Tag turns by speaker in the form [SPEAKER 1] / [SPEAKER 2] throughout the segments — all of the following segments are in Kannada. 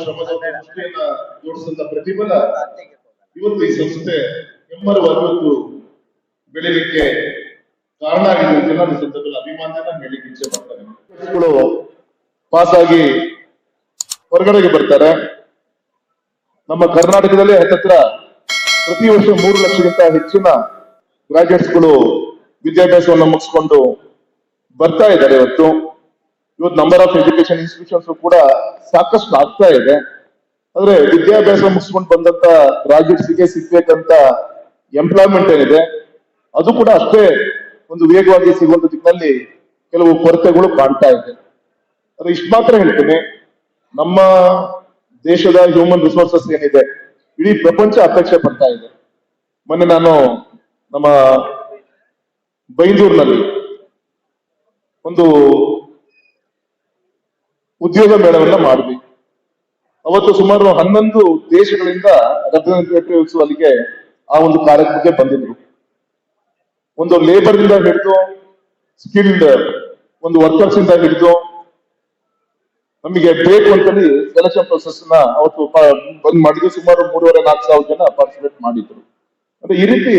[SPEAKER 1] ಶ್ರಮದ ಪ್ರತಿಫಲ ಇವತ್ತು ಈ ಸಂಸ್ಥೆ ಹೆಮ್ಮರವಾಗಿ ಇವತ್ತು ಬೆಳಿಲಿಕ್ಕೆ ಕಾರಣ ಆಗಿದೆ ಅಂತ ನಾನು ಸಂದರ್ಭದಲ್ಲಿ ಅಭಿಮಾನನ ಹೇಳಿಕ್ಕೆ ಇಚ್ಛೆ ಮಾಡ್ತಾರೆ ಪಾಸ್ ಆಗಿ ಹೊರಗಡೆಗೆ ಬರ್ತಾರೆ. ನಮ್ಮ ಕರ್ನಾಟಕದಲ್ಲಿ ಹತ್ತತ್ರ ಪ್ರತಿ ವರ್ಷ ಮೂರು ಲಕ್ಷಕ್ಕಿಂತ ಹೆಚ್ಚಿನ ಗ್ರಾಜುಯೇಟ್ಸ್ಗಳು ವಿದ್ಯಾಭ್ಯಾಸವನ್ನು ಮುಗಿಸ್ಕೊಂಡು ಬರ್ತಾ ಇದ್ದಾರೆ ಇವತ್ತು. ಇವತ್ತು ನಂಬರ್ ಆಫ್ ಎಜುಕೇಶನ್ ಇನ್ಸ್ಟಿಟ್ಯೂಷನ್ಸ್ ಕೂಡ ಸಾಕಷ್ಟು ಆಗ್ತಾ ಇದೆ. ಆದ್ರೆ ವಿದ್ಯಾಭ್ಯಾಸ ಮುಗಿಸ್ಕೊಂಡು ಬಂದಂತ ಗ್ರಾಜುಯೇಟ್ಸ್ಗೆ ಸಿಗ್ಬೇಕಂತ ಎಂಪ್ಲಾಯ್ಮೆಂಟ್ ಏನಿದೆ, ಅದು ಕೂಡ ಅಷ್ಟೇ ಒಂದು ವೇಗವಾಗಿ ಸಿಗುವಂತ ದಿಕ್ಕಿನಲ್ಲಿ ಕೆಲವು ಕೊರತೆಗಳು ಕಾಣ್ತಾ ಇದೆ. ಅದು ಇಷ್ಟು ಮಾತ್ರ ಹೇಳ್ತೀನಿ, ನಮ್ಮ ದೇಶದ ಹ್ಯೂಮನ್ ರಿಸೋರ್ಸಸ್ ಏನಿದೆ, ಇಡೀ ಪ್ರಪಂಚ ಅಪೇಕ್ಷೆ ಪಡ್ತಾ ಇದೆ. ಮೊನ್ನೆ ನಾನು ನಮ್ಮ ಬೈಂದೂರಿನಲ್ಲಿ ಒಂದು ಉದ್ಯೋಗ ಮೇಳವನ್ನ ಮಾಡಿದ್ವಿ. ಅವತ್ತು ಸುಮಾರು ಹನ್ನೊಂದು ದೇಶಗಳಿಂದ ರೆಪ್ರೆಸೆಂಟೇಟಿವ್ಸ್ ಅಲ್ಲಿಗೆ ಆ ಒಂದು ಕಾರ್ಯಕ್ರಮಕ್ಕೆ ಬಂದಿದ್ರು. ಒಂದು ಲೇಬರ್ ಇಂದ ಹಿಡಿದು ಸ್ಕಿಲ್ಡ್ ಒಂದು ವರ್ಕರ್ಸ್ ಇಂದ ಹಿಡಿದು, ನಮಗೆ ಬೇಕು ಅಂತೇಳಿ ಸೆಲೆಕ್ಷನ್ ಪ್ರೊಸೆಸ್ನ ಅವತ್ತು ಬಂದ್ ಮಾಡಿದ್ರು ಸುಮಾರು ಮೂರುವರೆ, ನಾಲ್ಕು ಸಾವಿರ ಜನ ಪಾರ್ಟಿಸಿಪೇಟ್ ಮಾಡಿದ್ರು. ಅಂದ್ರೆ ಈ ರೀತಿ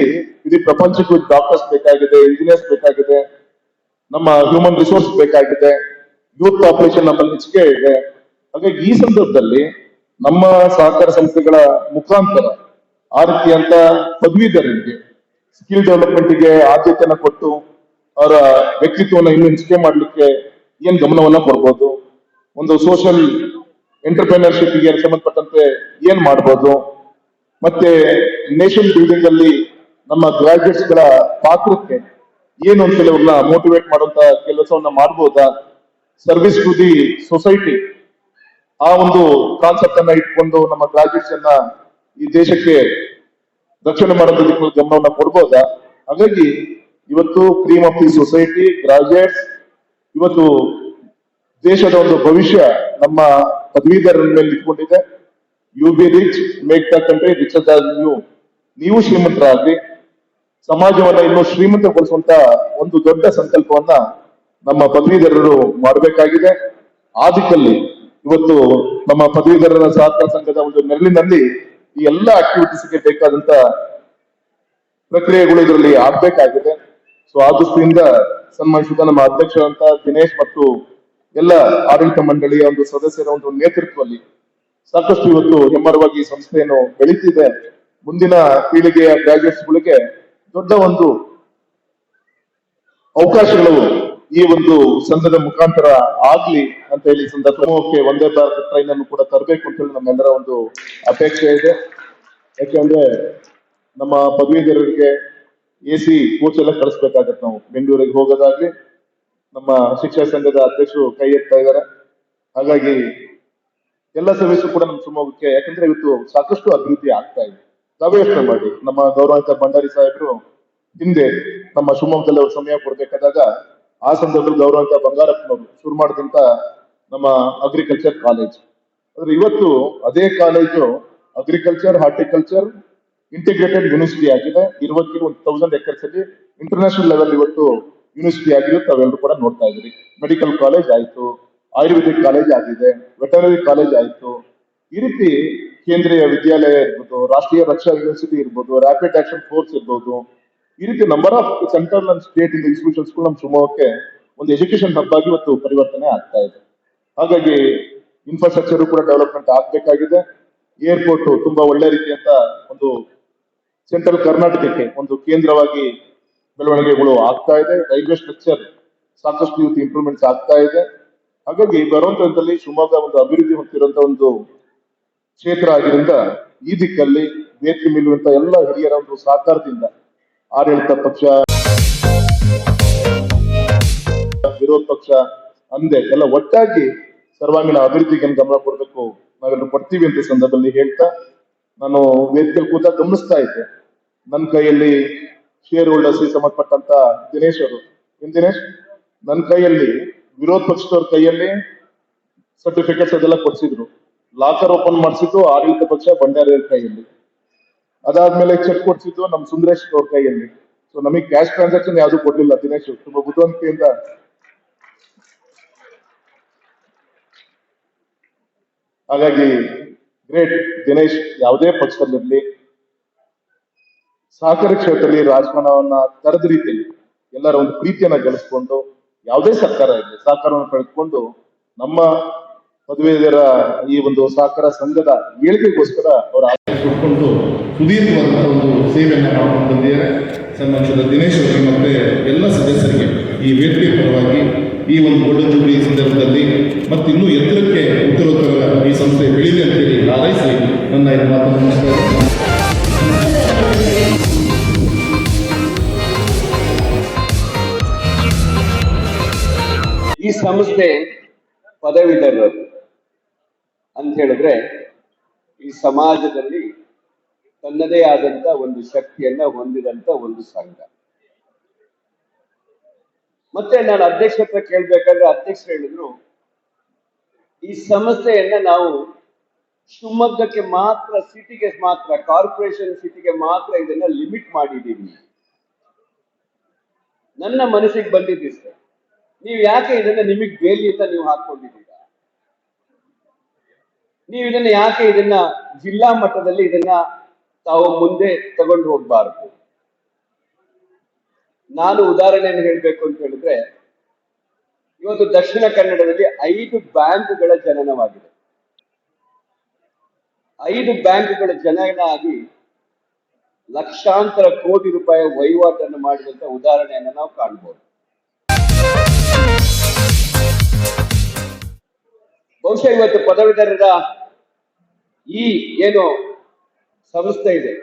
[SPEAKER 1] ಇಡೀ ಪ್ರಪಂಚಕ್ಕೂ ಡಾಕ್ಟರ್ಸ್ ಬೇಕಾಗಿದೆ ಇಂಜಿನಿಯರ್ಸ್ ಬೇಕಾಗಿದೆ, ನಮ್ಮ ಹ್ಯೂಮನ್ ರಿಸೋರ್ಸ್ ಬೇಕಾಗಿದೆ. ಯೂತ್ ಪಾಪ್ಯುಲೇಷನ್ ನಮ್ಮಲ್ಲಿ ಹೆಚ್ಚಿಗೆ ಇದೆ. ಹಾಗಾಗಿ ಈ ಸಂದರ್ಭದಲ್ಲಿ ನಮ್ಮ ಸಹಕಾರ ಸಂಸ್ಥೆಗಳ ಮುಖಾಂತರ ಆ ರೀತಿಯಂತ ಪದವೀಧರರಿಗೆ ಸ್ಕಿಲ್ ಡೆವಲಪ್ಮೆಂಟ್ಗೆ ಆದ್ಯತೆಯನ್ನ ಕೊಟ್ಟು ಅವರ ವ್ಯಕ್ತಿತ್ವವನ್ನು ಇನ್ನೂ ಹೆಚ್ಚಿಗೆ ಮಾಡಲಿಕ್ಕೆ ಏನ್ ಗಮನವನ್ನ ಕೊಡ್ಬೋದು, ಒಂದು ಸೋಷಿಯಲ್ ಎಂಟರ್ಪ್ರಿನರ್ಶಿಪ್ಗೆ ಸಂಬಂಧಪಟ್ಟಂತೆ ಏನ್ ಮಾಡ್ಬೋದು, ಮತ್ತೆ ನೇಷನ್ ಬಿಲ್ಡಿಂಗ್ ಅಲ್ಲಿ ನಮ್ಮ ಗ್ರಾಜುಯೇಟ್ಸ್ಗಳ ಪಾತ್ರಕ್ಕೆ ಏನು ಅಂತ ಕೆಲವ್ರನ್ನ ಮೋಟಿವೇಟ್ ಮಾಡುವಂತ ಕೆಲಸವನ್ನ ಮಾಡ್ಬೋದಾ ಸರ್ವಿಸ್ ಟು ದಿ ಸೊಸೈಟಿ ಆ ಒಂದು ಕಾನ್ಸೆಪ್ಟ್ ಅನ್ನ ಇಟ್ಕೊಂಡು ನಮ್ಮ ಗ್ರಾಜುಯೇಟ್ಸ್ ಅನ್ನ ಈ ದೇಶಕ್ಕೆ ರಕ್ಷಣೆ ಮಾಡೋದಕ್ಕೆ ಗಮನವನ್ನ ಕೊಡ್ಬೋದಾ? ಹಾಗಾಗಿ ಇವತ್ತು cream of the society graduates ಇವತ್ತು ದೇಶದ ಒಂದು ಭವಿಷ್ಯ ನಮ್ಮ ಪದವೀಧರರ ಮೇಲೆ ಇಟ್ಕೊಂಡಿದೆ you be rich make the country rich ನೀವು ನೀವು ಶ್ರೀಮಂತರಾಗ್ರಿ. ಸಮಾಜವನ್ನ ಇನ್ನೂ ಶ್ರೀಮಂತಗೊಳಿಸುವಂತ ಒಂದು ದೊಡ್ಡ ಸಂಕಲ್ಪವನ್ನ ನಮ್ಮ ಪದವೀಧರರು ಮಾಡಬೇಕಾಗಿದೆ. ಆದಿಕಲ್ಲಿ ಇವತ್ತು ನಮ್ಮ ಪದವೀಧರರ ಸಹಕಾರ ಸಂಘದ ಒಂದು ನೆರಳಿನಲ್ಲಿ ಈ ಎಲ್ಲ ಆಕ್ಟಿವಿಟೀಸ್ಗೆ ಬೇಕಾದಂತ ಪ್ರಕ್ರಿಯೆಗಳು ಇದರಲ್ಲಿ ಆಗ್ಬೇಕಾಗಿದೆ. ಸೊ ಆ ದೃಷ್ಟಿಯಿಂದ ಸನ್ಮಾನಿಸಿದ ನಮ್ಮ ಅಧ್ಯಕ್ಷರಂತ ದಿನೇಶ್ ಮತ್ತು ಎಲ್ಲ ಆಡಳಿತ ಮಂಡಳಿಯ ಒಂದು ಸದಸ್ಯರ ಒಂದು ನೇತೃತ್ವದಲ್ಲಿ ಸಾಕಷ್ಟು ಇವತ್ತು ಹೆಮ್ಮರವಾಗಿ ಸಂಸ್ಥೆಯನ್ನು ಬೆಳೀತಿದೆ. ಮುಂದಿನ ಪೀಳಿಗೆಯ ಗ್ರಾಜುಯೇಟ್ಸ್ಗಳಿಗೆ ದೊಡ್ಡ ಒಂದು ಅವಕಾಶಗಳು ಈ ಒಂದು ಸಂಘದ ಮುಖಾಂತರ ಆಗ್ಲಿ ಅಂತ ಹೇಳಿ ಸಂದರ್ಭಕ್ಕೆ ಒಂದೇ ಭಾರತ ಟ್ರೈನ್ ಅನ್ನು ಕೂಡ ತರಬೇಕು ಅಂತ ಹೇಳಿ ನಮ್ಮೆಲ್ಲರ ಒಂದು ಅಪೇಕ್ಷೆ ಇದೆ. ಯಾಕೆಂದ್ರೆ ನಮ್ಮ ಪದವೀಧರರಿಗೆ ಎ ಸಿ ಕೋಚ್ ಎಲ್ಲ ಕಳಿಸ್ಬೇಕಾಗತ್ತೆ ನಾವು. ಬೆಂಗಳೂರಿಗೆ ಹೋಗೋದಾಗ್ಲಿ ನಮ್ಮ ಶಿಕ್ಷಣ ಸಂಘದ ಅಧ್ಯಕ್ಷರು ಕೈ ಎತ್ತಾ ಇದ್ದಾರೆ. ಹಾಗಾಗಿ ಎಲ್ಲ ಸರ್ವಿಸು ಕೂಡ ನಮ್ಮ ಶಿವಮೊಗ್ಗಕ್ಕೆ, ಯಾಕಂದ್ರೆ ಇವತ್ತು ಸಾಕಷ್ಟು ಅಭಿವೃದ್ಧಿ ಆಗ್ತಾ ಇದೆ. ನಾವೇ ಯೋಚನೆ ಮಾಡಿ. ನಮ್ಮ ಗೌರವಾನ್ವಿತ ಭಂಡಾರಿ ಸಾಹೇಬರು ಹಿಂದೆ ನಮ್ಮ ಶಿವಮೊಗ್ಗದಲ್ಲಿ ಅವರು ಸಮಯ ಕೊಡ್ಬೇಕಾದಾಗ ಆ ಸಂದರ್ಭದಲ್ಲಿ ಗೌರವಂತ ಬಂಗಾರಪ್ಪನವರು ಶುರು ಮಾಡಿದಂತ ನಮ್ಮ ಅಗ್ರಿಕಲ್ಚರ್ ಕಾಲೇಜ್ ಆದ್ರೆ ಇವತ್ತು ಅದೇ college agriculture horticulture integrated university ಆಗಿದೆ. ಇರುವತ್ತಿನ ಒಂದು ತೌಸಂಡ್ ಎಕರ್ಸ್ ಅಲ್ಲಿ ಇಂಟರ್ನ್ಯಾಷನಲ್ ಲೆವೆಲ್ ಇವತ್ತು ಯೂನಿವರ್ಸಿಟಿ ಆಗಿದೆ ತಾವೆಲ್ಲರೂ ಕೂಡ ನೋಡ್ತಾ ಇದ್ರಿ ಮೆಡಿಕಲ್ ಕಾಲೇಜ್ ಆಯ್ತು, ಆಯುರ್ವೇದಿಕ್ ಕಾಲೇಜ್ ಆಗಿದೆ ವೆಟನರಿ ಕಾಲೇಜ್ ಆಯ್ತು. ಈ ರೀತಿ ಕೇಂದ್ರೀಯ ವಿದ್ಯಾಲಯ ಇರ್ಬೋದು, ರಾಷ್ಟ್ರೀಯ ರಕ್ಷಾ ಯೂನಿವರ್ಸಿಟಿ ಇರ್ಬೋದು ರ್ಯಾಪಿಡ್ ಆಕ್ಷನ್ ಫೋರ್ಸ್ ಇರ್ಬೋದು ಈ ರೀತಿ number of central and state ಇಂದ ಇನ್ಸ್ಟಿಟ್ಯೂಷನ್ಸ್ ನಮ್ಮ ಶಿವಮೊಗ್ಗಕ್ಕೆ ಒಂದು ಎಜುಕೇಶನ್ ಹಬ್ ಆಗಿ ಇವತ್ತು ಪರಿವರ್ತನೆ ಆಗ್ತಾ ಇದೆ. ಹಾಗಾಗಿ ಇನ್ಫ್ರಾಸ್ಟ್ರಕ್ಚರ್ ಕೂಡ ಡೆವಲಪ್ಮೆಂಟ್ ಆಗ್ಬೇಕಾಗಿದೆ. ಏರ್ಪೋರ್ಟ್ ತುಂಬಾ ಒಳ್ಳೆ ರೀತಿಯಂತ ಒಂದು ಸೆಂಟ್ರಲ್ ಕರ್ನಾಟಕಕ್ಕೆ ಒಂದು ಕೇಂದ್ರವಾಗಿ ಬೆಳವಣಿಗೆಗಳು ಆಗ್ತಾ ಇದೆ. ರೈಲ್ವೆ ಸ್ಟ್ರಕ್ಚರ್ ಸಾಕಷ್ಟು ಇವತ್ತು ಇಂಪ್ರೂವ್ಮೆಂಟ್ಸ್ ಆಗ್ತಾ ಇದೆ. ಹಾಗಾಗಿ ಬರುವಂತ ದಿನದಲ್ಲಿ ಶಿವಮೊಗ್ಗ ಒಂದು ಅಭಿವೃದ್ಧಿ ಹೊಂದಿರುವಂತ ಒಂದು ಕ್ಷೇತ್ರ ಆಗಿರಿಂದ ಈ ದಿಕ್ಕಲ್ಲಿ ಬೇಕಿ ನಿಲ್ಲುವಂತ ಎಲ್ಲ ಹಿರಿಯರ ಒಂದು ಸಹಕಾರದಿಂದ ಆಡಳಿತ ಪಕ್ಷ, ವಿರೋಧ ಪಕ್ಷ, ಅಂದೆ ಎಲ್ಲ ಒಟ್ಟಾಗಿ ಸರ್ವಾಂಗೀಣ ಅಭಿವೃದ್ಧಿಗೆ ಗಮನ ಕೊಡಬೇಕು. ನಾವೆಲ್ಲರೂ ಕೊಡ್ತೀವಿ ಅಂತ ಸಂದರ್ಭದಲ್ಲಿ ಹೇಳ್ತಾ, ನಾನು ವೇದಿಕೆ ಕೂತ ಗಮನಿಸ್ತಾ ಇದ್ದೆ. ನನ್ನ ಕೈಯಲ್ಲಿ ಶೇರ್ ಹೋಲ್ಡರ್ಸ್ ಸಂಬಂಧಪಟ್ಟಂತ ದಿನೇಶ್ ಅವರು. ಏನ್ ದಿನೇಶ್? ನನ್ನ ಕೈಯಲ್ಲಿ, ವಿರೋಧ ಪಕ್ಷದವ್ರ ಕೈಯಲ್ಲಿ ಸರ್ಟಿಫಿಕೇಟ್ಸ್ ಅದೆಲ್ಲ ಕೊಡಿಸಿದ್ರು. ಲಾಕರ್ ಓಪನ್ ಮಾಡಿಸಿದ್ದು ಆಡಳಿತ ಪಕ್ಷ ಬಂಡಾರಿಯವ್ರ ಕೈಯಲ್ಲಿ. ಅದಾದ್ಮೇಲೆ ಚೆಕ್ ಕೊಡ್ಸಿದ್ದು ನಮ್ ಸುಂದರೇಶ್ ಅವ್ರ ಕೈಯಲ್ಲಿ. ಸೊ ನಮಗೆ ಕ್ಯಾಶ್ ಟ್ರಾನ್ಸಾಕ್ಷನ್ ಯಾವ್ದು ಕೊಡ್ಲಿಲ್ಲ, ದಿನೇಶ್ ತುಂಬಾ ಬುದ್ಧಿವಂತಿಕೆಯಿಂದ ಹಾಗಾಗಿ, ಗ್ರೇಟ್ ದಿನೇಶ್, ಯಾವುದೇ ಪಕ್ಷದಲ್ಲಿರ್ಲಿ, ಸಹಕಾರ ಕ್ಷೇತ್ರದಲ್ಲಿ ರಾಜಕಾರಣವನ್ನ ತರದ ರೀತಿಯಲ್ಲಿ ಎಲ್ಲರ ಒಂದು ಪ್ರೀತಿಯನ್ನ ಗಳಿಸ್ಕೊಂಡು ಯಾವುದೇ ಸರ್ಕಾರ ಇರಲಿ, ಸಹಕಾರವನ್ನು ಪಡೆದುಕೊಂಡು ನಮ್ಮ ಪದವೀಧರ ಈ ಒಂದು ಸಹಕಾರ ಸಂಘದ ಏಳಿಗೆಗೋಸ್ಕರ ಅವರ
[SPEAKER 2] ಕೊಟ್ಕೊಂಡು ಸುದೀರ್ಘವಾದಂಥ ಒಂದು ಸೇವೆಯನ್ನು ಮಾಡ್ಕೊಂಡು ಬಂದಿದ್ದಾರೆ ದಿನೇಶ್ ಅವರಿಗೆ ಮತ್ತೆ ಎಲ್ಲ ಸದಸ್ಯರಿಗೆ ಈ ವೇದಿಕೆ ಪರವಾಗಿ ಈ ಒಂದು ಗೋಲ್ಡನ್ ಜೂಬ್ಲಿ ಸಂದರ್ಭದಲ್ಲಿ ಮತ್ತು ಇನ್ನೂ ಎತ್ತರಕ್ಕೆ ಉತ್ತರೋತ್ತರ ಈ ಸಂಸ್ಥೆ ಬೆಳೀಲಿ ಅಂತೇಳಿ ಹಾರೈಸಿ ನನ್ನ ಈ ಮಾತನ್ನು
[SPEAKER 3] ಈ ಸಂಸ್ಥೆ ಪದವೀಧರರು ಅಂತ ಹೇಳಿದ್ರೆ ಈ ಸಮಾಜದಲ್ಲಿ ತನ್ನದೇ ಆದಂತ ಒಂದು ಶಕ್ತಿಯನ್ನ ಹೊಂದಿದಂತ ಒಂದು ಸಂಘ. ಮತ್ತೆ ನಾನು ಅಧ್ಯಕ್ಷ ಹತ್ರ ಕೇಳ್ಬೇಕಾದ್ರೆ ಅಧ್ಯಕ್ಷರು ಹೇಳಿದ್ರು, ಈ ಸಮಸ್ಯೆಯನ್ನ ನಾವು ಶಿವಮೊಗ್ಗಕ್ಕೆ ಮಾತ್ರ, ಸಿಟಿಗೆ ಮಾತ್ರ, ಕಾರ್ಪೊರೇಷನ್ ಸಿಟಿಗೆ ಮಾತ್ರ ಇದನ್ನ ಲಿಮಿಟ್ ಮಾಡಿದ್ದೀನಿ ನನ್ನ ಮನಸ್ಸಿಗೆ ಬಂದಿದ್ದು ಸರ್ ನೀವು ಯಾಕೆ ಇದನ್ನ ನಿಮಗೆ ಬೇಲಿ ಅಂತ ನೀವು ಹಾಕೊಂಡಿದ್ದೀರಾ? ನೀವು ಇದನ್ನ ಯಾಕೆ ಇದನ್ನ ಜಿಲ್ಲಾ ಮಟ್ಟದಲ್ಲಿ ಇದನ್ನ ತಾವು ಮುಂದೆ ತಗೊಂಡು ಹೋಗ್ಬಾರ್ದು. ನಾನು ಉದಾಹರಣೆಯನ್ನು ಹೇಳಬೇಕು ಅಂತ ಹೇಳಿದ್ರೆ, ಇವತ್ತು ದಕ್ಷಿಣ ಕನ್ನಡದಲ್ಲಿ ಐದು ಬ್ಯಾಂಕ್ಗಳ ಜನನವಾಗಿದೆ. ಐದು ಬ್ಯಾಂಕ್ಗಳ ಜನನ ಆಗಿ ಲಕ್ಷಾಂತರ ಕೋಟಿ ರೂಪಾಯಿ ವಹಿವಾಟನ್ನು ಮಾಡಿದಂತ ಉದಾಹರಣೆಯನ್ನು ನಾವು ಕಾಣ್ಬೋದು. ಬಹುಶಃ ಇವತ್ತು ಪದವೀಧರರ ಈ ಏನು ಸಂಸ್ಥೆ ಇದೆ.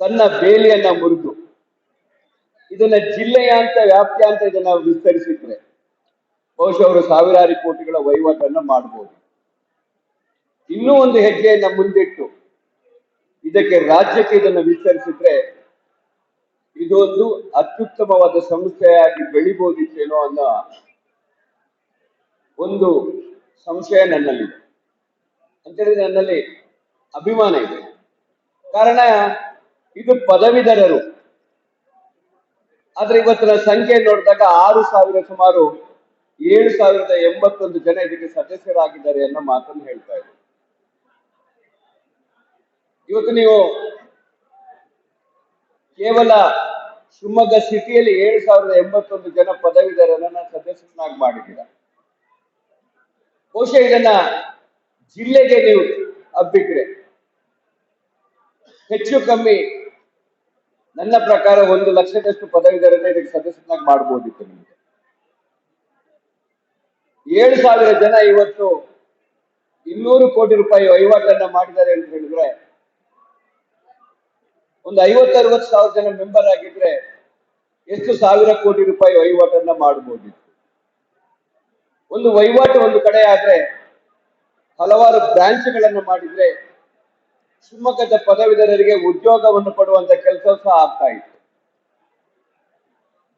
[SPEAKER 3] ತನ್ನ ಬೇಲಿಯನ್ನ ಮುರಿದು, ಇದನ್ನ ಜಿಲ್ಲೆಯ ಅಂತ ವ್ಯಾಪ್ತಿಯ ಅಂತ ಇದನ್ನ ವಿಸ್ತರಿಸಿದ್ರೆ ಬಹುಶಃ ಅವರು ಸಾವಿರಾರು ಕೋಟಿಗಳ ವಹಿವಾಟನ್ನು ಮಾಡಬಹುದು ಇನ್ನೂ ಒಂದು ಹೆಜ್ಜೆಯನ್ನ ಮುಂದಿಟ್ಟು ಇದಕ್ಕೆ ರಾಜ್ಯಕ್ಕೆ ಇದನ್ನು ವಿಸ್ತರಿಸಿದ್ರೆ ಇದೊಂದು ಅತ್ಯುತ್ತಮವಾದ ಸಂಸ್ಥೆಯಾಗಿ ಬೆಳಿಬೋದಿತ್ತೇನೋ ಅನ್ನೋ ಒಂದು ಸಂಶಯ ನನ್ನಲ್ಲಿದೆ. ಅಂತ ಹೇಳಿದ್ರೆ ನನ್ನಲ್ಲಿ ಅಭಿಮಾನ ಇದೆ. ಕಾರಣ, ಇದು ಪದವೀಧರರು. ಆದ್ರೆ ಇವತ್ತಿನ ಸಂಖ್ಯೆ ನೋಡಿದಾಗ ಆರು ಸಾವಿರ ಸುಮಾರು ಏಳು ಸಾವಿರದ ಎಂಬತ್ತೊಂದು ಜನ ಇದಕ್ಕೆ ಸದಸ್ಯರಾಗಿದ್ದಾರೆ ಅನ್ನೋ ಮಾತನ್ನು ಹೇಳ್ತಾ ಇದ್ರು. ಇವತ್ತು ನೀವು ಕೇವಲ ಶಿವಮೊಗ್ಗ ಸಿಟಿಯಲ್ಲಿ ಏಳು ಸಾವಿರದ ಎಂಬತ್ತೊಂದು ಜನ ಪದವೀಧರರನ್ನ ಸದಸ್ಯರನ್ನಾಗಿ ಮಾಡಿದ್ದೀರ? ಬಹುಶಃ ಇದನ್ನ ಜಿಲ್ಲೆಗೆ ನೀವು ಹಬ್ಬಿಟ್ರೆ ಹೆಚ್ಚು ಕಮ್ಮಿ ನನ್ನ ಪ್ರಕಾರ ಒಂದು ಲಕ್ಷದಷ್ಟು ಪದವೀಧರನ್ನ ಇದಕ್ಕೆ ಸದಸ್ಯನಾಗಿ ಮಾಡಬಹುದಿತ್ತು ನಿಮಗೆ. ಏಳು ಸಾವಿರ ಜನ ಇವತ್ತು ಇನ್ನೂರು ಕೋಟಿ ರೂಪಾಯಿ ವಹಿವಾಟನ್ನ ಮಾಡಿದ್ದಾರೆ ಅಂತ ಹೇಳಿದ್ರೆ, ಒಂದು ಐವತ್ತರವತ್ತು ಸಾವಿರ ಜನ ಮೆಂಬರ್ ಆಗಿದ್ರೆ ಎಷ್ಟು ಸಾವಿರ ಕೋಟಿ ರೂಪಾಯಿ ವಹಿವಾಟನ್ನ ಮಾಡಬಹುದಿತ್ತು ಒಂದು ವಹಿವಾಟು ಒಂದು ಕಡೆ ಆದ್ರೆ ಹಲವಾರು ಬ್ರಾಂಚ್ಗಳನ್ನು ಮಾಡಿದ್ರೆ ಶಿವಮೊಗ್ಗದ ಪದವೀಧರರಿಗೆ ಉದ್ಯೋಗವನ್ನು ಕೊಡುವಂತ ಕೆಲಸ ಸಹ ಆಗ್ತಾ ಇತ್ತು.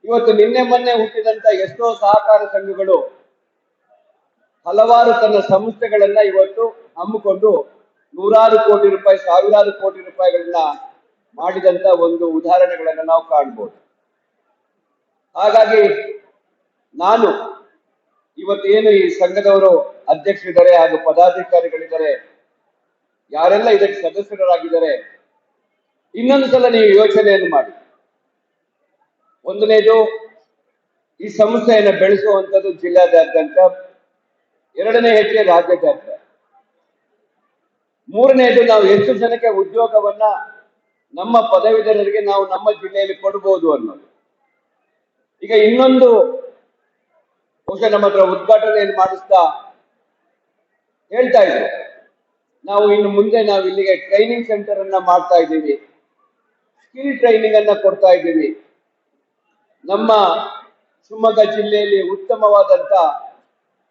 [SPEAKER 3] ಇವತ್ತು ನಿನ್ನೆ ಮೊನ್ನೆ ಹುಟ್ಟಿದಂತ ಎಷ್ಟೋ ಸಹಕಾರ ಸಂಘಗಳು ಹಲವಾರು ತನ್ನ ಸಂಸ್ಥೆಗಳನ್ನ ಇವತ್ತು ಹಮ್ಮಿಕೊಂಡು ನೂರಾರು ಕೋಟಿ ರೂಪಾಯಿ, ಸಾವಿರಾರು ಕೋಟಿ ರೂಪಾಯಿಗಳನ್ನ ಮಾಡಿದಂತ ಒಂದು ಉದಾಹರಣೆಗಳನ್ನ ನಾವು ಕಾಣ್ಬೋದು. ಹಾಗಾಗಿ ನಾನು ಇವತ್ತೇನು ಈ ಸಂಘದವರು ಅಧ್ಯಕ್ಷರಿದ್ದಾರೆ ಹಾಗೂ ಪದಾಧಿಕಾರಿಗಳಿದ್ದಾರೆ ಯಾರೆಲ್ಲ ಇದಕ್ಕೆ ಸದಸ್ಯರಾಗಿದ್ದಾರೆ, ಇನ್ನೊಂದು ಸಲ ನೀವು ಯೋಚನೆಯನ್ನು ಮಾಡಿ. ಒಂದನೇದು, ಈ ಸಂಸ್ಥೆಯನ್ನು ಬೆಳೆಸುವಂಥದ್ದು ಜಿಲ್ಲಾದ್ಯಂತ, ಎರಡನೇ ಹೆಜ್ಜೆ ರಾಜ್ಯಾದ್ಯಂತ. ಮೂರನೇದು, ನಾವು ಎಷ್ಟು ಜನಕ್ಕೆ ಉದ್ಯೋಗವನ್ನ ನಮ್ಮ ಪದವೀಧರರಿಗೆ ನಾವು ನಮ್ಮ ಜಿಲ್ಲೆಯಲ್ಲಿ ಕೊಡಬಹುದು ಅನ್ನೋದು. ಈಗ ಇನ್ನೊಂದು, ಬಹುಶಃ ನಮ್ಮ ಹತ್ರ ಉದ್ಘಾಟನೆಯನ್ನು ಮಾಡಿಸ್ತಾ ಹೇಳ್ತಾ ಇದ್ರು. ನಾವು ಇನ್ನು ಮುಂದೆ ನಾವು ಇಲ್ಲಿಗೆ ಟ್ರೈನಿಂಗ್ ಸೆಂಟರ್ ಅನ್ನ ಮಾಡ್ತಾ ಇದ್ದೀವಿ. ಸ್ಕಿಲ್ ಟ್ರೈನಿಂಗ್ ಅನ್ನ ಕೊಡ್ತಾ ಇದ್ದೀವಿ. ನಮ್ಮ ಶಿವಮೊಗ್ಗ ಜಿಲ್ಲೆಯಲ್ಲಿ ಉತ್ತಮವಾದಂತ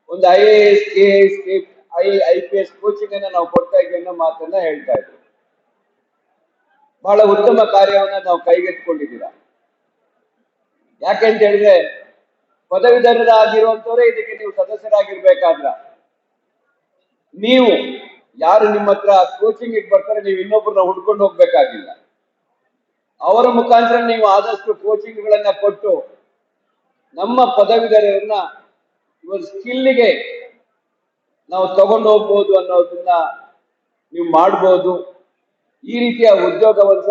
[SPEAKER 3] ಒಂದು I A S K S I I P S coaching ಅನ್ನ ನಾವು ಕೊಡ್ತಾ ಇದ್ದೀವಿ ಅನ್ನೋ ಮಾತನ್ನ ಹೇಳ್ತಾ ಇದ್ರು ಬಹಳ ಉತ್ತಮ ಕಾರ್ಯವನ್ನ ನಾವು ಕೈಗೆತ್ತಿಕೊಂಡಿದ್ದೀರಾ. ಯಾಕೆಂತ ಹೇಳಿದ್ರೆ ಪದವೀಧರರಾಗಿರುವಂತವರೇ ಇದಕ್ಕೆ ನೀವು ಸದಸ್ಯರಾಗಿರ್ಬೇಕಾದ್ರ ನೀವು ಯಾರು ನಿಮ್ಮ ಹತ್ರ ಕೋಚಿಂಗ್ ಬರ್ತಾರೆ, ನೀವು ಇನ್ನೊಬ್ಬರನ್ನ ಹುಡ್ಕೊಂಡು ಹೋಗ್ಬೇಕಾಗಿಲ್ಲ. ಅವರ ಮುಖಾಂತರ ನೀವು ಆದಷ್ಟು ಕೋಚಿಂಗ್ ಗಳನ್ನ ಕೊಟ್ಟು, ನಮ್ಮ ಪದವೀಧರರನ್ನ ಸ್ಕಿಲ್ ಸ್ಕಿಲ್ಗೆ ನಾವು ತಗೊಂಡು ಹೋಗ್ಬೋದು ಅನ್ನೋದನ್ನ ನೀವು ಮಾಡ್ಬೋದು. ಈ ರೀತಿಯ ಉದ್ಯೋಗವಂತ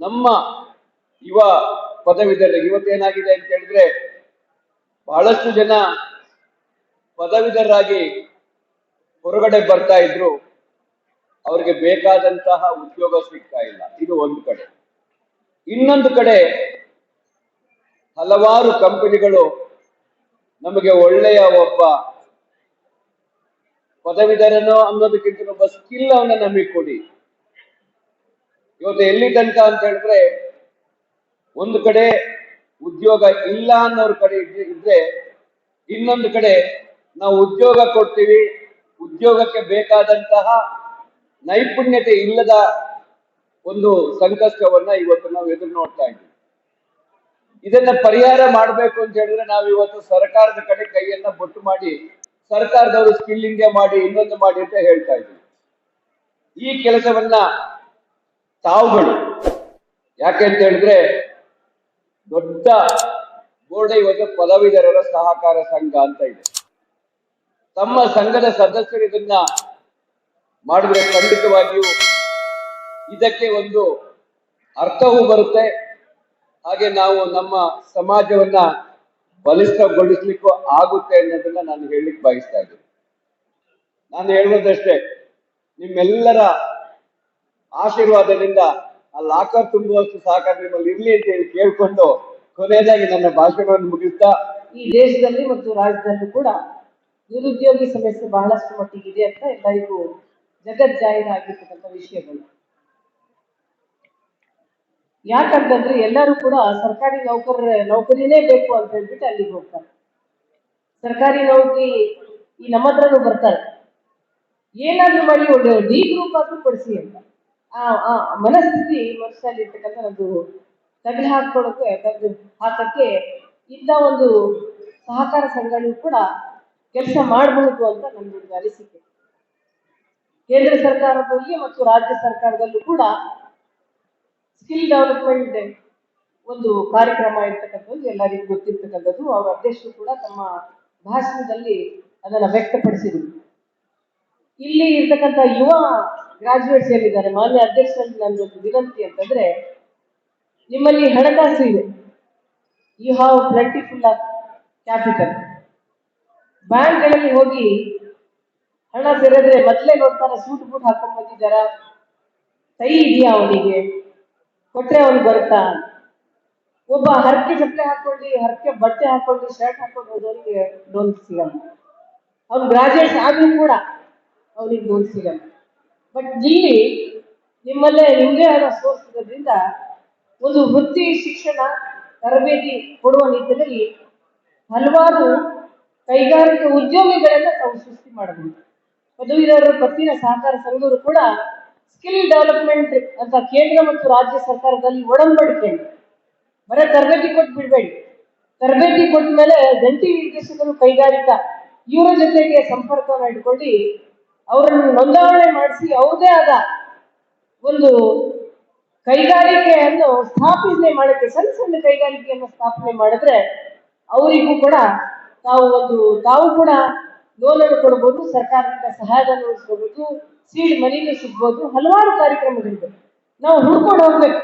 [SPEAKER 3] ನಮ್ಮ ಯುವ ಪದವೀಧರರಿಗೆ ಇವತ್ತೇನಾಗಿದೆ ಅಂತ ಹೇಳಿದ್ರೆ, ಬಹಳಷ್ಟು ಜನ ಪದವೀಧರರಾಗಿ ಹೊರಗಡೆ ಬರ್ತಾ ಇದ್ರು, ಅವ್ರಿಗೆ ಬೇಕಾದಂತಹ ಉದ್ಯೋಗ ಸಿಗ್ತಾ ಇಲ್ಲ. ಇದು ಒಂದು ಕಡೆ. ಇನ್ನೊಂದು ಕಡೆ ಹಲವಾರು ಕಂಪನಿಗಳು ನಮಗೆ ಒಳ್ಳೆಯ ಒಬ್ಬ ಪದವಿಧರನೋ ಅನ್ನೋದಕ್ಕಿಂತ ಒಬ್ಬ ಸ್ಕಿಲ್ ಅವನ್ನ ನಮಗೆ ಕೊಡಿ. ಇವತ್ತು ಎಲ್ಲಿ ತನಕ ಅಂತ ಹೇಳಿದ್ರೆ, ಒಂದು ಕಡೆ ಉದ್ಯೋಗ ಇಲ್ಲ ಅನ್ನೋರ್ ಕಡೆ ಇದ್ರೆ ಇದ್ರೆ, ಇನ್ನೊಂದು ಕಡೆ ನಾವು ಉದ್ಯೋಗ ಕೊಡ್ತೀವಿ ಉದ್ಯೋಗಕ್ಕೆ ಬೇಕಾದಂತಹ ನೈಪುಣ್ಯತೆ ಇಲ್ಲದ ಒಂದು ಸಂಕಷ್ಟವನ್ನ ಇವತ್ತು ನಾವು ಎದುರು ನೋಡ್ತಾ ಇದ್ದೀವಿ. ಇದನ್ನ ಪರಿಹಾರ ಮಾಡಬೇಕು ಅಂತ ಹೇಳಿದ್ರೆ ನಾವು ಇವತ್ತು ಸರ್ಕಾರದ ಕಡೆ ಕೈಯನ್ನ ಬೊಟ್ಟು ಮಾಡಿ, ಸರ್ಕಾರದವರು ಸ್ಕಿಲ್ ಇಂಡಿಯಾ ಮಾಡಿ, ಇನ್ನೊಂದು ಮಾಡಿ ಅಂತ ಹೇಳ್ತಾ ಇದ್ದೀವಿ. ಈ ಕೆಲಸವನ್ನ ತಾವುಗಳು, ಯಾಕೆ ಅಂತ ಹೇಳಿದ್ರೆ ದೊಡ್ಡ ಬೋರ್ಡ್ ಇವತ್ತು ಪದವೀಧರರ ಸಹಕಾರ ಸಂಘ ಅಂತ ಇದೆ. ತಮ್ಮ ಸಂಘದ ಸದಸ್ಯರು ಇದನ್ನ ಮಾಡಿದ್ರೆ ಖಂಡಿತವಾಗಿಯೂ ಇದಕ್ಕೆ ಒಂದು ಅರ್ಥವೂ ಬರುತ್ತೆ. ಹಾಗೆ ನಾವು ನಮ್ಮ ಸಮಾಜವನ್ನ ಬಲಿಷ್ಠಗೊಳಿಸ್ಲಿಕ್ಕೂ ಆಗುತ್ತೆ ಅನ್ನೋದನ್ನ ನಾನು ಹೇಳಲಿಕ್ಕೆ ಬಯಸ್ತಾ ಇದ್ದೀನಿ. ನಾನು ಹೇಳುವುದಷ್ಟೇ ನಿಮ್ಮೆಲ್ಲರ ಆಶೀರ್ವಾದದಿಂದ ಆ ಲಾಕರ್ ತುಂಬುವಷ್ಟು ಸಹಕಾರ ನಿಮ್ಮಲ್ಲಿ ಇರ್ಲಿ ಅಂತ ಹೇಳಿ ಕೇಳ್ಕೊಂಡು ಕೊನೆಯದಾಗಿ ನನ್ನ ಭಾಷಣವನ್ನು ಮುಗಿಸ್ತಾ
[SPEAKER 4] ಈ ದೇಶದಲ್ಲಿ ಮತ್ತು ರಾಜ್ಯದಲ್ಲಿ ಕೂಡ ನಿರುದ್ಯೋಗಿ ಸಮಸ್ಯೆ ಬಹಳಷ್ಟು ಮಟ್ಟಿಗಿದೆ ಅಂತ ಎಲ್ಲರಿಗೂ ಜಗಜ್ಜಾಹೀರಾಗಿರ್ತಕ್ಕಂಥ ವಿಷಯಗಳು. ಯಾಕಂತಂದ್ರೆ ಎಲ್ಲರೂ ಕೂಡ ಸರ್ಕಾರಿ ನೌಕರ, ನೌಕರಿನೇ ಬೇಕು ಅಂತ ಹೇಳ್ಬಿಟ್ಟು ಅಲ್ಲಿಗೆ ಹೋಗ್ತಾರೆ. ಸರ್ಕಾರಿ ನೌಕರಿ ಈ ನಮ್ಮ ಬರ್ತಾರೆ. ಏನಾದ್ರೂ ಮಾಡಿ ಒಂದು ಡಿ ಗ್ರೂಪ್ ಆದ್ರೂ ಕೊಡಿಸಿ ಅಂತ. ಆ ಆ ಮನಸ್ಥಿತಿ ಮನಸ್ಸಲ್ಲಿ ಇರ್ತಕ್ಕಂಥದ್ದು ತಗಲಿ ಹಾಕೊಳ್ಳೋಕೆ ಹಾಕಕ್ಕೆ ಇಂಥ ಒಂದು ಸಹಕಾರ ಸಂಘಗಳು ಕೂಡ ಕೆಲಸ ಮಾಡಬಹುದು ಅಂತ ನನ್ನೊಂದು ಅನಿಸಿಕೆ. ಕೇಂದ್ರ ಸರ್ಕಾರದಲ್ಲಿ ಮತ್ತು ರಾಜ್ಯ ಸರ್ಕಾರದಲ್ಲೂ ಕೂಡ ಸ್ಕಿಲ್ ಡೆವಲಪ್ಮೆಂಟ್ ಒಂದು ಕಾರ್ಯಕ್ರಮ ಇರ್ತಕ್ಕಂಥದ್ದು, ಎಲ್ಲರಿಗೂ ಗೊತ್ತಿರ್ತಕ್ಕಂಥದ್ದು. ಅವರ ಅಧ್ಯಕ್ಷರು ಕೂಡ ತಮ್ಮ ಭಾಷಣದಲ್ಲಿ ಅದನ್ನ ವ್ಯಕ್ತಪಡಿಸಿದರು. ಇಲ್ಲಿ ಇರ್ತಕ್ಕಂಥ ಯುವ ಗ್ರಾಜುಯೇಟ್ಸ್ ಏನಿದ್ದಾರೆ ಮಾನ್ಯ ಅಧ್ಯಕ್ಷರಲ್ಲಿ ಒಂದು ವಿನಂತಿ ಅಂತಂದ್ರೆ, ನಿಮ್ಮಲ್ಲಿ ಹಣಕಾಸು ಇದೆ. You have plentiful of capital ಬ್ಯಾಂಕ್ಗಳಲ್ಲಿ ಹೋಗಿ ಹಣ ಸೇರಿದ್ರೆ ಮೊದಲೇ ನೋಡ್ತಾರೆ ಸೂಟ್ ಬೂಟ್ ಹಾಕೊಂಡ್ ಬಂದಿದ್ದಾರ? ಕೈ ಇದೆಯಾ ಅವನಿಗೆ? ಕೊಟ್ಟರೆ ಅವನು ಬರುತ್ತಾ? ಒಬ್ಬ ಹರಕೆ ಚಪ್ಪೆ ಹಾಕೊಂಡು ಹರಕೆ ಬಟ್ಟೆ ಹಾಕೊಂಡು ಶರ್ಟ್ ಹಾಕೊಂಡು ಹೋದವನಿಗೆ ಲೋನ್ ಸಿಗಲ್ಲ. ಅವ್ನು ಗ್ರಾಜುಯೇಟ್ಸ್ ಆದ್ರೂ ಕೂಡ ಅವನಿಗೆ ಲೋನ್ ಸಿಗಲ್ಲ. ಬಟ್ ಇಲ್ಲಿ ನಿಮ್ಮಲ್ಲೇ ನಿಮ್ಮದೇ ಆದ ಸೋರ್ಸ್ ಇರೋದ್ರಿಂದ ಒಂದು ವೃತ್ತಿ ಶಿಕ್ಷಣ ತರಬೇತಿ ಕೊಡುವ ನಿಟ್ಟಿನಲ್ಲಿ ಹಲವಾರು ಕೈಗಾರಿಕಾ ಉದ್ಯೋಗಿಗಳನ್ನ ತಾವು ಸೃಷ್ಟಿ ಮಾಡಬಹುದು ಪದವೀಧರರ ಪತ್ತಿನ ಸಹಕಾರ ಸಂಘರು ಕೂಡ ಸ್ಕಿಲ್ ಡೆವಲಪ್ಮೆಂಟ್ ಅಂತ ಕೇಂದ್ರ ಮತ್ತು ರಾಜ್ಯ ಸರ್ಕಾರದಲ್ಲಿ ಒಡಂಬಡಿಕೆ. ಮರೆ ತರಬೇತಿ ಕೊಟ್ಟು ಬಿಡಬೇಡಿ. ತರಬೇತಿ ಕೊಟ್ಟ ಮೇಲೆ ಜಂಟಿ ನಿರ್ದೇಶಕರು ಕೈಗಾರಿಕಾ, ಇವರ ಜೊತೆಗೆ ಸಂಪರ್ಕವನ್ನು ಇಟ್ಕೊಂಡು ಅವರನ್ನು ನೋಂದಾವಣೆ ಮಾಡಿಸಿ ಅವ್ರದೇ ಆದ ಒಂದು ಕೈಗಾರಿಕೆಯನ್ನು ಸ್ಥಾಪನೆ ಮಾಡಕ್ಕೆ, ಸಣ್ಣ ಸಣ್ಣ ಕೈಗಾರಿಕೆಯನ್ನು ಸ್ಥಾಪನೆ ಮಾಡಿದ್ರೆ ಅವರಿಗೂ ಕೂಡ ತಾವು ಒಂದು, ತಾವು ಕೂಡ ಲೋನ್ ಅನ್ನು ಕೊಡಬಹುದು, ಸರ್ಕಾರದಿಂದ ಸಹಾಯಧನ ಉಳಿಸ್ಕೋಬಹುದು ಸೀಡ್ ಮನಿನೂ ಸಿಗ್ಬೋದು, ಹಲವಾರು ಕಾರ್ಯಕ್ರಮಗಳಿದೆ. ನಾವು ಹುಡ್ಕೊಂಡು ಹೋಗ್ಬೇಕು.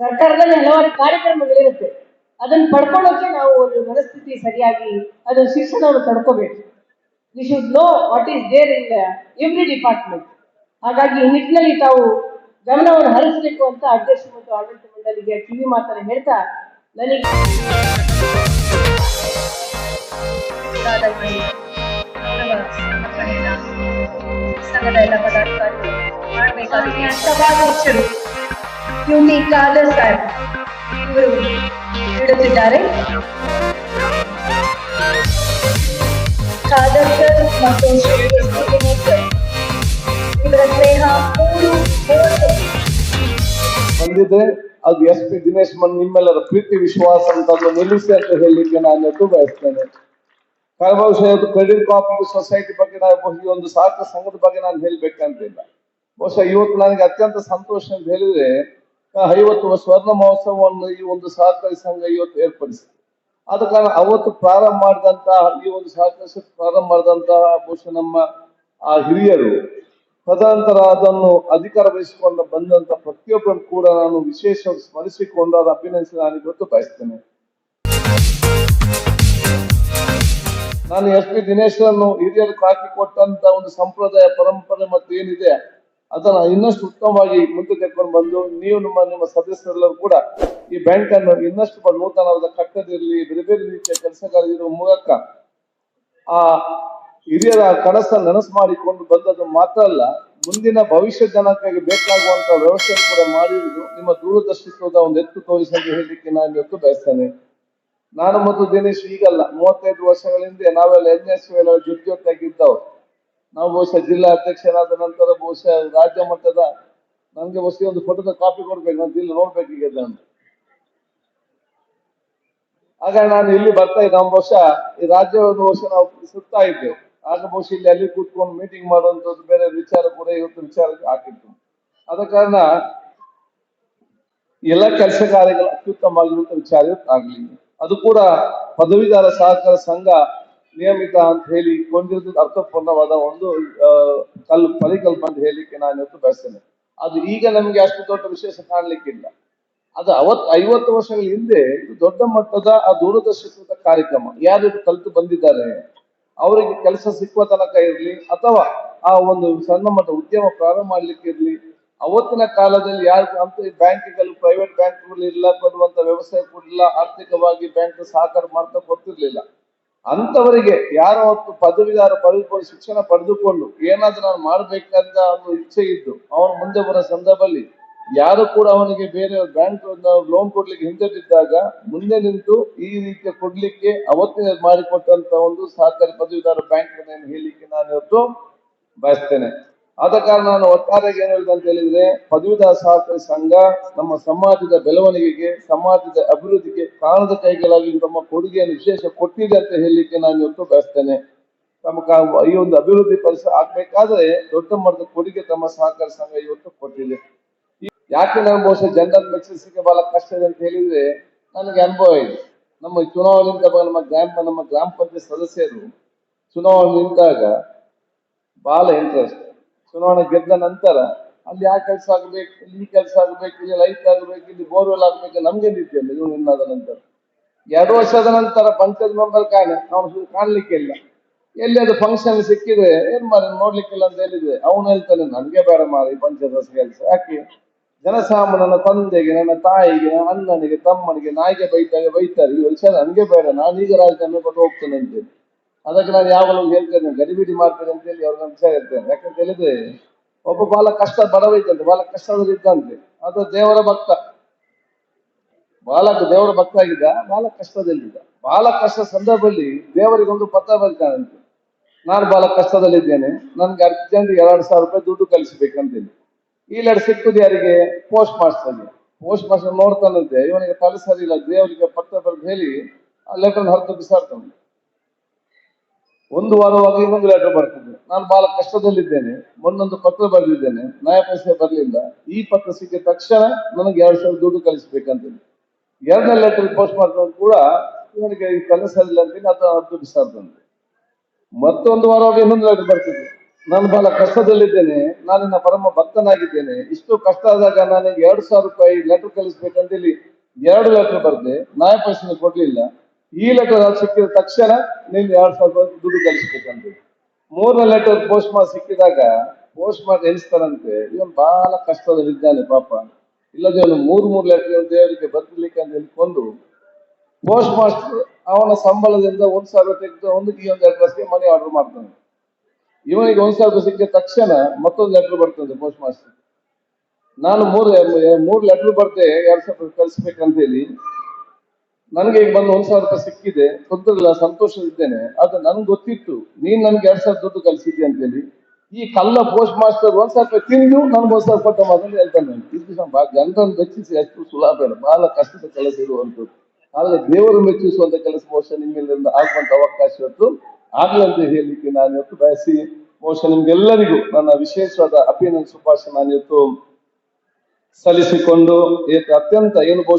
[SPEAKER 4] ಸರ್ಕಾರದಲ್ಲಿ ಹಲವಾರು ಕಾರ್ಯಕ್ರಮಗಳಿರುತ್ತೆ. ಅದನ್ನ ಪಡ್ಕೊಳ್ಳೋಕೆ ನಾವು ಒಂದು ಮನಸ್ಥಿತಿ ಸರಿಯಾಗಿ ಅದು ಶಿಕ್ಷಣವನ್ನು ಪಡ್ಕೋಬೇಕು. We should know what is there in every department ಹಾಗಾಗಿ ಈ ನಿಟ್ಟಿನಲ್ಲಿ ತಾವು ಗಮನವನ್ನು ಹರಿಸಬೇಕು ಅಂತ ಅಧ್ಯಕ್ಷ ಮತ್ತು ಆಡಳಿತ ಮಂಡಳಿಗೆ ಕಿವಿ ಮಾತನ್ನು ಹೇಳ್ತಾ ನನಗೆ
[SPEAKER 5] ದಾದಾಗಿ ನಮ್ಮ ಸಂಘಟನೆಯ ಸಂಘದ ಎಲ್ಲ ಪದಾಧಿಕಾರಿಗಳು ಮಾಡಬೇಕಾದ ಸಭಾಧ್ಯಕ್ಷರು ಯುನಿ ಕಾದರ್ ಸಾಹೇಬ್ ಇವರು ನೀಡುತ್ತಿದ್ದಾರೆ ಖಾದರ್ ಸರ್ ಮತ್ತು Shri S T Dinesh sir ಇವರ ಸ್ನೇಹ ಮೂರು ಮೂವತ್ತು
[SPEAKER 6] ಬಂದಿದೆ. ಅದು ಎಸ್ ಪಿ ದಿನೇಶ್ ಮನ್ ನಿಮ್ಮೆಲ್ಲರ ಪ್ರೀತಿ, ವಿಶ್ವಾಸ ಅಂತ ನಿಲ್ಲಿಸಿ ಅಂತ ಹೇಳಲಿಕ್ಕೆ ನಾನು ಬಯಸ್ತೇನೆ. ಬಹುಶಃ ಇವತ್ತು ಕ್ರೆಡಿಟ್ ಕೋಆಪರೇಟಿವ್ ಸೊಸೈಟಿ ಬಗ್ಗೆ ಈ ಒಂದು ಸಹಕಾರ ಸಂಘದ ಬಗ್ಗೆ ನಾನು ಹೇಳ್ಬೇಕಂತಿಲ್ಲ. ಬಹುಶಃ ಇವತ್ತು ನನಗೆ ಅತ್ಯಂತ ಸಂತೋಷ ಅಂತ ಹೇಳಿದ್ರೆ, ಐವತ್ತು ಸ್ವರ್ಣ ಮಹೋತ್ಸವವನ್ನು ಈ ಒಂದು ಸಹಕಾರಿ ಸಂಘ ಇವತ್ತು ಏರ್ಪಡಿಸಿದೆ. ಆದ ಕಾರಣ ಅವತ್ತು ಪ್ರಾರಂಭ ಮಾಡಿದಂತಹ, ಈ ಒಂದು ಸಹಕಾರಿ ಪ್ರಾರಂಭ ಮಾಡಿದಂತಹ ಬಹುಶಃ ನಮ್ಮ ಆ ಹಿರಿಯರು ತದನಂತರ ಅದನ್ನು ಅಧಿಕಾರ ವಹಿಸಿಕೊಂಡು ಬಂದಂತ ಪ್ರತಿಯೊಬ್ಬರನ್ನು ಕೂಡ ನಾನು ವಿಶೇಷವಾಗಿ ಸ್ಮರಿಸಿಕೊಂಡು ಅದರ ಅಭಿನಂದಿಸಿ ನಾನು ಇವತ್ತು ಬಯಸ್ತೇನೆ ನಾನು ಎಸ್ ಪಿ ದಿನೇಶ್ರನ್ನು ಹಿರಿಯರು ಕಾಕಿ ಕೊಟ್ಟಂತ ಒಂದು ಸಂಪ್ರದಾಯ, ಪರಂಪರೆ ಮತ್ತು ಏನಿದೆ, ಅದನ್ನು ಇನ್ನಷ್ಟು ಉತ್ತಮವಾಗಿ ಮುಂದೆ ತೆಗೆದುಕೊಂಡು ಬಂದು ನೀವು ನಿಮ್ಮ ನಿಮ್ಮ ಸದಸ್ಯರೆಲ್ಲರೂ ಕೂಡ ಈ ಬ್ಯಾಂಕ್ ಅನ್ನು ಇನ್ನಷ್ಟು ನೂತನವಾದ ಕಟ್ಟದಿರಲಿ ಬೇರೆ ಬೇರೆ ರೀತಿಯ ಕೆಲಸಗಾರರ ಮೂಲಕ ಆ ಹಿರಿಯರ ಕನಸ ನನಸು ಮಾಡಿಕೊಂಡು ಬಂದದ್ದು ಮಾತ್ರ ಅಲ್ಲ, ಮುಂದಿನ ಭವಿಷ್ಯ ಜನಕ್ಕಾಗಿ ಬೇಕಾಗುವಂತ ವ್ಯವಸ್ಥೆ ಕೂಡ ಮಾಡಿರುವುದು ನಿಮ್ಮ ದೂರದರ್ಶಿತ್ವದ ಒಂದು ಎತ್ತು ತೋರಿಸಲು ಹೇಳಲಿಕ್ಕೆ ನಾನು ಇವತ್ತು ಬಯಸ್ತೇನೆ. ನಾನು ಮತ್ತು ದಿನೇಶ್ ಈಗಲ್ಲ, ಮೂವತ್ತೈದು ವರ್ಷಗಳ ಹಿಂದೆ ನಾವೆಲ್ಲ ಎನ್ ಎಸ್ ಜೊತೆ ಜೊತೆಯಾಗಿದ್ದವು ನಾವು ಬಹುಶಃ ಜಿಲ್ಲಾ ಅಧ್ಯಕ್ಷರಾದ ನಂತರ ಬಹುಶಃ ರಾಜ್ಯ ಮಟ್ಟದ ನಮ್ಗೆ ಬಹುಶಃ ಒಂದು ಫೋಟೋದ ಕಾಪಿ ಕೊಡ್ಬೇಕು, ನಾನು ಇಲ್ಲಿ ನೋಡ್ಬೇಕೀಗ ನಾನು ಆಗ ನಾನು ಇಲ್ಲಿ ಬರ್ತಾ ಇದ್ದೆ, ನಮ್ಮ ಬಹುಶಃ ಈ ರಾಜ್ಯ ಒಂದು ವರ್ಷ ನಾವು ಸುತ್ತಾ ಇದ್ದೇವೆ. ಆಗ ಬಹುಶಃ ಇಲ್ಲಿ ಅಲ್ಲಿ ಕೂತ್ಕೊಂಡು ಮೀಟಿಂಗ್ ಮಾಡುವಂತದ್ದು ಬೇರೆ ವಿಚಾರ ಕೂಡ ಇವತ್ತು ವಿಚಾರ ಹಾಕಿತ್ತು ಆದ ಕಾರಣ ಎಲ್ಲ ಕೆಲಸ ಕಾರ್ಯಗಳು ಅತ್ಯುತ್ತಮವಾಗಿರುವಂತ ವಿಚಾರ ಆಗಲಿ ಅದು ಕೂಡ ಪದವೀಧರ ಸಹಕಾರ ಸಂಘ ನಿಯಮಿತ ಅಂತ ಹೇಳಿ ಕೊಂಡಿರೋದು ಅರ್ಥಪೂರ್ಣವಾದ ಒಂದು ಕಲ್ ಪರಿಕಲ್ಪನೆ ಅಂತ ಹೇಳಲಿಕ್ಕೆ ನಾನು ಇವತ್ತು ಬಯಸ್ತೇನೆ. ಅದು ಈಗ ನಮಗೆ ಅಷ್ಟು ದೊಡ್ಡ ವಿಶೇಷ ಕಾಣಲಿಕ್ಕಿಲ್ಲ. ಅದು ಅವತ್, ಐವತ್ತು ವರ್ಷಗಳ ಹಿಂದೆ ದೊಡ್ಡ ಮಟ್ಟದ, ಆ ದೂರದರ್ಶಕದ ಕಾರ್ಯಕ್ರಮ. ಯಾರು ಕಲಿತು ಬಂದಿದ್ದಾರೆ? ಅವರಿಗೆ ಕೆಲಸ ಸಿಕ್ಕುವ ತನಕ ಇರಲಿ ಅಥವಾ ಆ ಒಂದು ಸಣ್ಣ ಮಟ್ಟ ಉದ್ಯಮ ಪ್ರಾರಂಭ ಮಾಡ್ಲಿಕ್ಕೆ ಇರಲಿ. ಅವತ್ತಿನ ಕಾಲದಲ್ಲಿ ಯಾರು ಅಂತ ಬ್ಯಾಂಕ್ಗಳು ಪ್ರೈವೇಟ್ ಬ್ಯಾಂಕ್ಗಳು ಇಲ್ಲ ಕೊಡುವಂತ ವ್ಯವಸ್ಥೆ ಕೂಡ ಇಲ್ಲ. ಆರ್ಥಿಕವಾಗಿ ಬ್ಯಾಂಕ್ ಸಹಕಾರ ಮಾಡ್ತಾ ಕೊಡ್ತಿರ್ಲಿಲ್ಲ. ಅಂತವರಿಗೆ ಯಾರೋ ಹೊತ್ತು ಪದವಿದಾರ ಪಡೆದುಕೊಂಡು ಶಿಕ್ಷಣ ಪಡೆದುಕೊಂಡು ಏನಾದ್ರೂ ನಾನು ಮಾಡ್ಬೇಕಂತ ಒಂದು ಇಚ್ಛೆ ಇದ್ದು ಅವನು ಮುಂದೆ ಬರೋ ಸಂದರ್ಭದಲ್ಲಿ ಯಾರು ಕೂಡ ಅವನಿಗೆ ಬೇರೆ ಬ್ಯಾಂಕ್ ಲೋನ್ ಕೊಡ್ಲಿಕ್ಕೆ ಹಿಂದೆಟ್ಟಿದ್ದಾಗ ಮುಂದೆ ನಿಂತು ಈ ರೀತಿಯ ಕೊಡ್ಲಿಕ್ಕೆ ಅವತ್ತಿನ ಮಾಡಿಕೊಟ್ಟಂತ ಒಂದು ಸಹಕಾರಿ ಪದವೀಧರ ಬ್ಯಾಂಕ್ ಹೇಳಲಿಕ್ಕೆ ನಾನು ಇವತ್ತು ಬಯಸ್ತೇನೆ. ಆದ ಕಾರಣ ನಾನು ಒಟ್ಟಾರೆಗೆ ಏನ್ ಹೇಳಿದೆ ಅಂತ ಹೇಳಿದ್ರೆ, ಪದವೀಧರ ಸಹಕಾರಿ ಸಂಘ ನಮ್ಮ ಸಮಾಜದ ಬೆಳವಣಿಗೆಗೆ, ಸಮಾಜದ ಅಭಿವೃದ್ಧಿಗೆ ಕಾಣದ ಕೈಗಳಾಗಿ ತಮ್ಮ ಕೊಡುಗೆಯನ್ನು ವಿಶೇಷ ಕೊಟ್ಟಿದೆ ಅಂತ ಹೇಳಲಿಕ್ಕೆ ನಾನು ಇವತ್ತು ಬಯಸ್ತೇನೆ. ತಮ್ಮ ಈ ಒಂದು ಅಭಿವೃದ್ಧಿ ಪರಿಸರ ಆಗ್ಬೇಕಾದ್ರೆ ದೊಡ್ಡ ಮಟ್ಟದ ಕೊಡುಗೆ ತಮ್ಮ ಸಹಕಾರಿ ಸಂಘ ಇವತ್ತು ಕೊಟ್ಟಿದೆ. ಯಾಕೆ ನಾವು ಬಹುಶಃ ಜನರನ್ನು ಮೆಚ್ಚಿಸಲಿಕ್ಕೆ ಬಹಳ ಕಷ್ಟ ಇದೆ ಅಂತ ಹೇಳಿದ್ರೆ, ನನಗೆ ಅನುಭವ ಇದೆ. ನಮ್ಮ ಚುನಾವಣೆಯಿಂದ ನಮ್ಮ ಗ್ರಾಮ ನಮ್ಮ ಗ್ರಾಮ ಪಂಚಾಯತ್ ಸದಸ್ಯರು ಚುನಾವಣೆ ನಿಂತಾಗ ಬಹಳ ಇಂಟ್ರೆಸ್ಟ್ ಚುನಾವಣೆ ಗೆದ್ದ ನಂತರ ಅಲ್ಲಿ ಆ ಕೆಲಸ ಆಗ್ಬೇಕು, ಇಲ್ಲಿ ಈ ಕೆಲಸ ಆಗ್ಬೇಕು, ಇಲ್ಲಿ ಲೈಟ್ ಆಗ್ಬೇಕು, ಇಲ್ಲಿ ಬೋರ್ವೆಲ್ ಆಗ್ಬೇಕು, ನಮ್ಗೆ ನಿಂತಿಲ್ಲ ಇವ್ರು ನಿನ್ನಾದ ನಂತರ. ಎರಡು ವರ್ಷದ ನಂತರ ಪಂಚಾಯತ್ ಮೆಂಬರ್ ಕಾಣೆ, ಅವನು ಕಾಣ್ಲಿಕ್ಕೆ ಇಲ್ಲ. ಎಲ್ಲಿ ಅದು ಫಂಕ್ಷನ್ ಸಿಕ್ಕಿದ್ರೆ, ಏನ್ ಮಾಡಿ ನೋಡ್ಲಿಕ್ಕಿಲ್ಲ ಅಂತ ಹೇಳಿದ್ರೆ, ಅವನು ಹೇಳ್ತಾನೆ, ನನ್ಗೆ ಬೇಡ ಮಾರಿ ಪಂಚಾಯತ್ ಕೆಲಸ. ಯಾಕೆ? ಜನಸಾಮಾನ್ಯ ನನ್ನ ತಂದೆಗೆ, ನನ್ನ ತಾಯಿಗೆ, ನನ್ನ ಅಣ್ಣನಿಗೆ, ತಮ್ಮನಿಗೆ, ನಾಯಿಗೆ ಬೈತಾರೆ ಬೈತಾರೆ. ಈ ವಿಷಯ ನನಗೆ ಬೇಡ ಈಗ ರಾಜಕಾರಣ ಕೊಟ್ಟು ಹೋಗ್ತೇನೆ ಅಂತೇಳಿ. ಅದಕ್ಕೆ ನಾನು ಯಾವಾಗಲೂ ಹೇಳ್ತೇನೆ, ಗಡಿಬಿಡಿ ಮಾಡ್ತೇನೆ ಅಂತ ಹೇಳಿ ಅವ್ರನ್ನ ವಿಚಾರ ಇರ್ತೇನೆ ಯಾಕಂತ ಹೇಳಿದ್ರೆ, ಒಬ್ಬ ಬಹಳ ಕಷ್ಟ ಬಡವ ಇದ್ದಂತೆ ಬಹಳ ಕಷ್ಟದಲ್ಲಿ ಇದ್ದಂತೆ. ಅದು ದೇವರ ಭಕ್ತ. ಬಾಲಕ ದೇವರ ಭಕ್ತ ಆಗಿದ್ದ ಬಹಳ ಕಷ್ಟದಲ್ಲಿದ್ದ. ಬಹಳ ಕಷ್ಟ ಸಂದರ್ಭದಲ್ಲಿ ದೇವರಿಗೊಂದು ಪತ್ರ ಬರ್ತಾನಂತೆ. ನಾನು ಬಹಳ ಕಷ್ಟದಲ್ಲಿದ್ದೇನೆ, ನನ್ಗೆ ಅರ್ಜೆಂಟ್ ಎರಡು ಸಾವಿರ ರೂಪಾಯಿ ದುಡ್ಡು ಕಳಿಸ್ಬೇಕಂತೇಳಿ. ಈ ಲೆಟರ್ ಸಿಕ್ಕುದು ಯಾರಿಗೆ? ಪೋಸ್ಟ್ ಮಾಸ್ಟರ್ಗೆ. ಪೋಸ್ಟ್ ಮಾಸ್ಟರ್ ನೋಡ್ತಾನಂತೆ. ಇವನಿಗೆ ತಲೆ ಸರಿ ಇಲ್ಲ. ದೇವರಿಗೆ ಪತ್ರ ಬರೆದು ಹೇಳಿ ಆ ಲೆಟರ್ ಹರಿದು ಬಿಸಾಡ್ತಾನೆ. ಒಂದು ವಾರವಾಗಿ ಇನ್ನೊಂದು ಲೆಟರ್ ಬರ್ತದೆ. ನಾನು ಬಹಳ ಕಷ್ಟದಲ್ಲಿದ್ದೇನೆ. ಒಂದೊಂದು ಪತ್ರ ಬರೆದಿದ್ದೇನೆ. ನ್ಯಾಯ ಬರಲಿಲ್ಲ. ಈ ಪತ್ರ ಸಿಕ್ಕಿದ ತಕ್ಷಣ ನನಗೆ ಎರಡು ಸಾವಿರ ದುಡ್ಡು ಕಳಿಸ್ಬೇಕಂತೇಳಿ ಎರಡನೇ ಲೆಟರ್ ಪೋಸ್ಟ್ ಮಾಡ್ಕೊಂಡು ಕೂಡ ಇವನಿಗೆ ಈ ಸರಿ ಇಲ್ಲ ಅಂತೇಳಿ ಅದನ್ನು ಹೊರತು ಬಿಸಾಡ್ತಾನೆ ಮತ್ತೊಂದು ವಾರವಾಗಿ ಇನ್ನೊಂದು ಲೆಟರ್ ಬರ್ತಿದೆ. ನಾನು ಬಹಳ ಕಷ್ಟದಲ್ಲಿದ್ದೇನೆ. ನಾನಿನ್ನ ಪರಮ ಭಕ್ತನಾಗಿದ್ದೇನೆ. ಇಷ್ಟು ಕಷ್ಟ ಆದಾಗ ನನಗೆ ಎರಡು ಸಾವಿರ ರೂಪಾಯಿ ಲೆಟರ್ ಕಳಿಸ್ಬೇಕಂತೇಳಿ ಎರಡು ಲೆಟರ್ ಬರ್ದೆ. ನಾಯಕ ಕೊಡ್ಲಿಲ್ಲ. ಈ ಲೆಟರ್ ಸಿಕ್ಕಿದ ತಕ್ಷಣ ನೀನು ಎರಡು ಸಾವಿರ ರೂಪಾಯಿ ದುಡ್ಡು ಕಳಿಸ್ಬೇಕಂತ ಮೂರನೇ ಲೆಟರ್ ಪೋಸ್ಟ್ ಮಾಡಿ ಸಿಕ್ಕಿದಾಗ ಪೋಸ್ಟ್ ಮಾಡಿ ಎಣಿಸ್ತಾರಂತೆ ಇವನು ಬಹಳ ಕಷ್ಟದಲ್ಲಿದ್ದಾನೆ ಪಾಪ. ಇಲ್ಲದೆ ಅವನು ಮೂರು ಮೂರು ಲೆಟರ್ ದೇವರಿಗೆ ಬರ್ಲಿಕ್ಕೆ ಅಂತ ಹೇಳ್ಕೊಂಡು ಪೋಸ್ಟ್ ಮಾಸ್ಟರ್ ಅವನ ಸಂಬಳದಿಂದ ಒಂದ್ ಸಾವಿರ ತೆಗೆದು ಒಂದು ಈ ಒಂದು ಅಡ್ರೆಸ್ಗೆ ಮನಿ ಆರ್ಡರ್ ಮಾಡ್ತಾನೆ. ಇವನಿಗೆ ಒಂದ್ ಸಾವಿರ ಸಿಕ್ಕಿದ ತಕ್ಷಣ ಮತ್ತೊಂದು ಲೆಟರ್ ಬರ್ತದೆ ಪೋಸ್ಟ್ ಮಾಸ್ಟರ್ ನಾನು ಮೂರು ಮೂರು ಲೆಟರ್ ಬರ್ತೆ ಎರಡ್ ಸಾವಿರ ಕಳಿಸ್ಬೇಕಂತ ಹೇಳಿ ನನಗೆ ಈಗ ಬಂದು ಒಂದ್ ಸಾವಿರ ರೂಪಾಯಿ ಸಿಕ್ಕಿದೆ. ತೊಂದರೆಲ್ಲ ಸಂತೋಷದಿದ್ದೇನೆ. ಆದ್ರೆ ನನ್ಗೆ ಗೊತ್ತಿತ್ತು, ನೀನ್ ನನ್ಗೆ ಎರಡ್ ಸಾವಿರ ದುಡ್ಡು ಕಳಿಸಿದ್ದೆ ಅಂತೇಳಿ. ಈ ಕಲ್ಲ ಪೋಸ್ಟ್ ಮಾಸ್ಟರ್ ಒಂದ್ ಸಾವಿರ ರೂಪಾಯಿ ತಿಂದು ನನ್ಗೆ ಒಂದ್ ಸಾವಿರ ಕೊಟ್ಟ ಮಾತನ್ನು ಹೇಳ್ತಾನೆ. ಇದು ಜನರನ್ನು ಮೆಚ್ಚಿಸಿ ಅಷ್ಟು ಸುಲಭ ಇಲ್ಲ. ಬಹಳ ಕಷ್ಟದ ಕೆಲಸ ಇರುವಂತದ್ದು. ಆದ್ರೆ ದೇವರು ಮೆಚ್ಚಿಸುವಂತ ಕೆಲಸ ಬಹುಶಃ ನಿಮ್ಮಿಂದ ಆಗುವಂತ ಅವಕಾಶ ಇವತ್ತು ಆಗ್ಲಿ ಅಂತ ಹೇಳಲಿಕ್ಕೆ ನಾನು ಇವತ್ತು ಬಯಸಿ, ಬಹುಶಃ ನಿಮ್ಗೆಲ್ಲರಿಗೂ ನನ್ನ ವಿಶೇಷವಾದ ಅಭಿನಂದನೆ, ಶುಭಾಶಯ ನಾನು ಇವತ್ತು ಸಲ್ಲಿಸಿಕೊಂಡು ಅತ್ಯಂತ ಏನು ಬಹುಶಃ